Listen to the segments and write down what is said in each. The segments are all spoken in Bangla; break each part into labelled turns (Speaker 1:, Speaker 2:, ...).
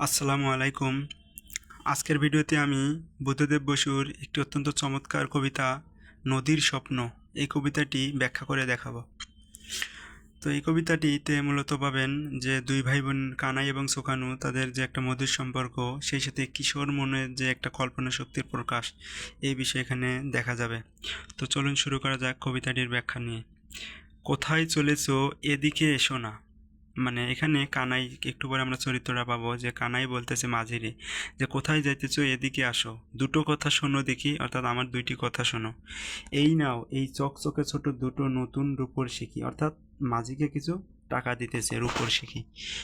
Speaker 1: আসসালামু আলাইকুম। আজকের ভিডিওতে আমি বুদ্ধদেব বসুর একটি অত্যন্ত চমৎকার কবিতা, নদীর স্বপ্ন, এই কবিতাটি ব্যাখ্যা করে দেখাবো। তো এই কবিতাটিতে মূলত পাবেন যে দুই ভাই বোন কানাই এবং সোকানু, তাদের যে একটা মধুর সম্পর্ক, সেই সাথে কিশোর মনের যে একটা কল্পনা শক্তির প্রকাশ, এই বিষয়ে এখানে দেখা যাবে। তো চলুন শুরু করা যাক কবিতাটির ব্যাখ্যা নিয়ে। কোথায় চলেছ, এদিকে এসো না। মানে এখানে কানাই, একটু পরে আমরা চরিত্রটা পাবো যে কানাই বলতেছে মাঝিরে যে, কোথায় যাইতেছো? এদিকে আসো। দুটো কথা শোনো দেখি, অর্থাৎ আমার দুইটি কথা শোনো। এই নাও, এই চকচকে ছোট দুটো নতুন রূপর শিখি। অর্থাৎ মাঝিকে কিছু টাকা দিতেছে রূপর শিখি।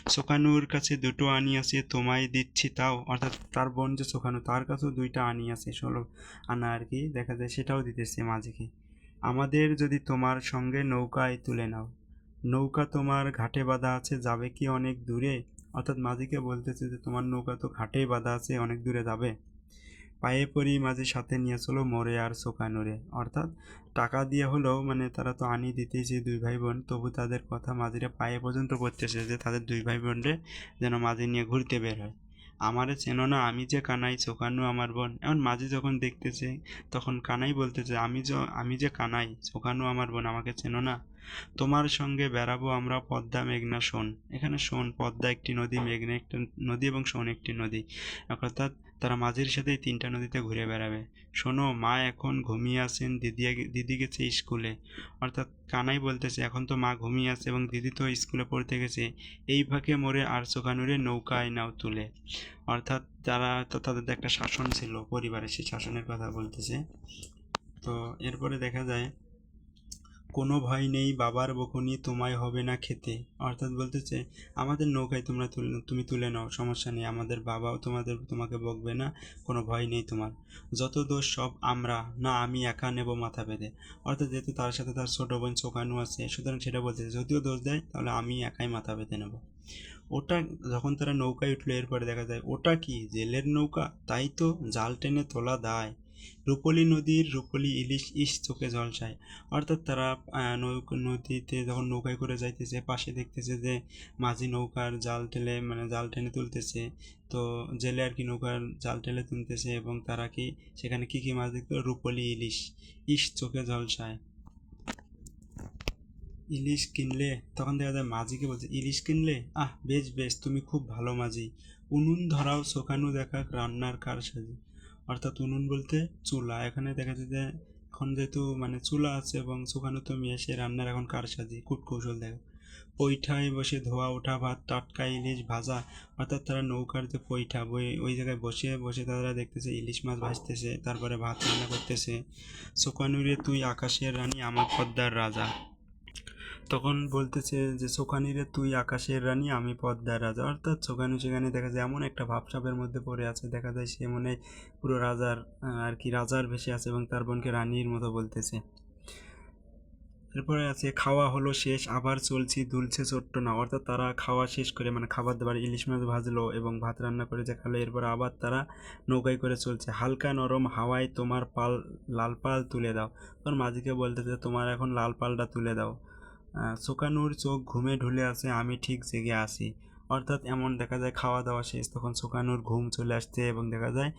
Speaker 1: সোকানুর কাছে দুটো আনি আছে, তোমায় দিচ্ছি তাও। অর্থাৎ তার বোন যে সোকানু, তার কাছেও দুইটা আনি আছে, ষোলো আনা আর কি, দেখা যায় সেটাও দিতেছে মাঝিকে। আমাদের যদি তোমার সঙ্গে নৌকায় তুলে নাও। নৌকা তোমার ঘাটে বাঁধা আছে, যাবে কি অনেক দূরে? অর্থাৎ মাঝিকে বলতেছে যে, তোমার নৌকা তো ঘাটেই বাঁধা আছে, অনেক দূরে যাবে? পায়ে পড়ি মাঝি সাথে নিয়ে চলো মরে আর সোকানুরে অর্থাৎ টাকা দিয়ে হলেও মানে তারা তো আনি দিতেছে দুই ভাই বোন তবু তাদের কথা মাঝিরা পায়ে পর্যন্ত করতেছে যে, তাদের দুই ভাই বোনরে যেন মাঝি নিয়ে ঘুরতে বের হয়। আমারে চেনো না, আমি যে কানাই, চোখানু আমার বোন। এমন মাঝি যখন দেখতেছে, তখন কানাই বলতেছে আমি যে আমি যে কানাই, চোখানু আমার বোন, আমাকে চেনো না। তোমার সঙ্গে বেড়াবো আমরা পদ্মা, মেঘনা শোন এখানে শোন পদ্মা একটি নদী, মেঘনা একটি নদী এবং শোন একটি নদী। অর্থাৎ তারা মাঝির সাথে এই তিনটা নদীতে ঘুরে বেড়াবে। শোনো, মা এখন ঘুমিয়ে আছেন, দিদি দিদি গেছে স্কুলে। অর্থাৎ কানাই বলতেছে, এখন তো মা ঘুমিয়ে আছে এবং দিদি তো স্কুলে পড়তে গেছে। এই ফাঁকে মোড়ে আর চোখানুরে নৌকায় নাও তুলে। অর্থাৎ তারা, তো, তাদের একটা শাসন ছিল, পরিবারের সেই শাসনের কথা বলতেছে। তো এরপরে দেখা যায় কোনো ভয় নেই, বাবার বকুনি তোমায় হবে না খেতে। অর্থাৎ বলতেছে, আমাদের নৌকায় তোমরা তুলে তুমি তুলে নাও, সমস্যা নেই, আমাদের বাবাও তোমাদের, তোমাকে বকবে না, কোনো ভয় নেই তোমার। যত দোষ সব আমরা, না আমি একা নেব মাথা বেঁধে। অর্থাৎ যেহেতু তার সাথে তার ছোটো বোন চোকানু আছে, সুতরাং সেটা বলতেছে, যদিও দোষ দেয়, তাহলে আমি একাই মাথা বেঁধে নেব। ওটা যখন তারা নৌকায় উঠল, এরপরে দেখা যায়, ওটা কি, জেলের নৌকা? তাই তো জাল টেনে তোলা দায়। রূপলি নদীর রূপলি ইলিশ ইস চোখে ঝলসায় অর্থাৎ তারা নৌকা, নদীতে যখন নৌকায় করে যাইতেছে, পাশে দেখতেছে যে মাঝি নৌকার জাল টেলে মানে জাল টেনে তুলতেছে। তো জেলে আর কি নৌকার জাল টেলে তুলতেছে এবং তারা কি সেখানে কি কি মাছ দেখতো রূপলি ইলিশ। ইস চোখে ঝলসায় ইলিশ কিনলে? তখন দেখা যায় মাঝিকে বলছে, ইলিশ কিনলে? আহ, বেশ বেশ, তুমি খুব ভালো মাঝি। উনুন ধরাও, শোকানু দেখা, রান্নার কার সাজি অর্থাৎ উনুন বলতে চুলা। এখানে দেখা যায় যে এখন যেহেতু মানে চুলা আছে এবং শুকানো তো এসে রান্নার এখন কারসাজি, কূটকৌশল দেখা। পৈঠায় বসে ধোয়া, ওঠা, ভাত, টাটকা, ইলিশ ভাজা, অর্থাৎ তারা নৌকার যে পৈঠা, বই, ওই জায়গায় বসে বসে তারা দেখতেছে ইলিশ মাছ ভাজতেছে, তারপরে ভাত রান্না করতেছে। শোকানুরে তুই আকাশের রানী, আমার পদ্মার রাজা। তখন বলতেছে যে সোকানিরে তুই আকাশের রানী, আমি পদ্মার রাজা। অর্থাৎ সোকানু সেখানে দেখা যায় এমন একটা ভাবসাবের মধ্যে পড়ে আছে। দেখা যায় সে মনে পুরো রাজার আর কি রাজার ভেসে আছে এবং তার বোনকে রানীর মতো বলতেছে। এরপরে আছে, খাওয়া হলো শেষ, আবার চলছি, দুলছে ছোট্ট না। অর্থাৎ তারা খাওয়া শেষ করে মানে খাবার দাবার, ইলিশ মাছ ভাজলো এবং ভাত রান্না করে যে খালো। এরপর আবার তারা নৌকায় করে চলছে, হালকা নরম হাওয়ায় তোমার পাল, লাল পাল তুলে দাও। তোর মাঝিকে বলতেছে, তোমার এখন লাল পালটা তুলে দাও। শোকানুর চোখ ঘুমে ঢুলে আছে, আমি ঠিক জেগে আসি অর্থাৎ এমন দেখা যায় খাওয়া দাওয়া শেষ, তখন শোকানুর ঘুম চলে আসছে এবং দেখা যায়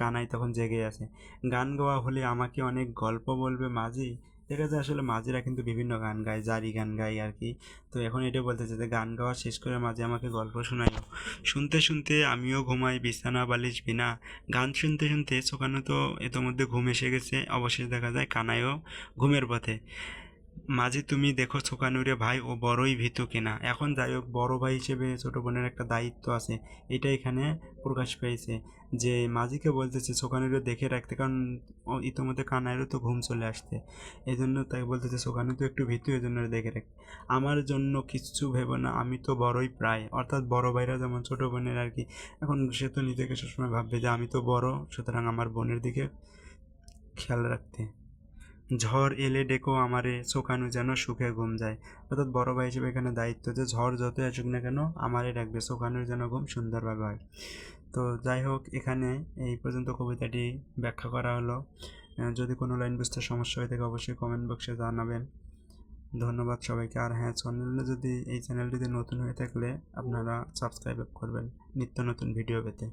Speaker 1: কানাই তখন জেগে আছে। গান গাওয়া হলে আমাকে অনেক গল্প বলবে মাঝি। দেখা যায় আসলে মাঝিরা কিন্তু বিভিন্ন গান গায়, জারি গান গায় আর কি। তো এখন এটা বলতেছে যে গান গাওয়া শেষ করে মাঝে আমাকে গল্প শোনাইও শুনতে শুনতে আমিও ঘুমাই, বিছানা বালিশ বিনা। গান শুনতে শুনতে শোকানো তো ইতোমধ্যে ঘুম এসে গেছে, অবশেষে দেখা যায় কানাইও ঘুমের পথে। মাঝে তুমি দেখো ছোকানুরে ভাই ও বড়ই ভীতু কিনা। এখন যাই হোক, বড় ভাই হিসেবে ছোটো বোনের একটা দায়িত্ব আছে। এটা এখানে প্রকাশ পেয়েছে যে মাঝিকে বলতেছে, ছোকানুরে দেখে রাখতে, কারণ ইতোমধ্যে কানাইরও তো ঘুম চলে আসতে এই জন্য তাই বলতেছে, ছোকানু তো একটু ভীতু এই জন্য দেখে রাখ। আমার জন্য কিচ্ছু ভেবো না, আমি তো বড়ই প্রায়। অর্থাৎ বড় ভাইরা যেমন ছোটো বোনের আর কি, এখন সে তো নিজেকে সবসময় ভাববে যে আমি তো বড়, সুতরাং আমার বোনের দিকে খেয়াল রাখতে। ঝড় এলে ডেকো আমারে, শোকানো যেন সুখে ঘুম যায়। অর্থাৎ বড় ভাই হিসেবে এখানে দায়িত্ব যে ঝড় যত আসুক না কেন আমারে ডাকবে, শোকানোর যেন ঘুম সুন্দরভাবে হয়। তো যাই হোক, এখানে এই পর্যন্ত কবিতাটি ব্যাখ্যা করা হলো। যদি কোনো লাইন বুঝতে সমস্যা হয়ে থাকে অবশ্যই কমেন্ট বক্সে জানাবেন। ধন্যবাদ সবাইকে। আর হ্যাঁ চ্যানেলে যদি এই চ্যানেলটিতে নতুন হয়ে থাকলে আপনারা সাবস্ক্রাইব করবেন নিত্য নতুন ভিডিও পেতে।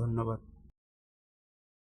Speaker 1: ধন্যবাদ।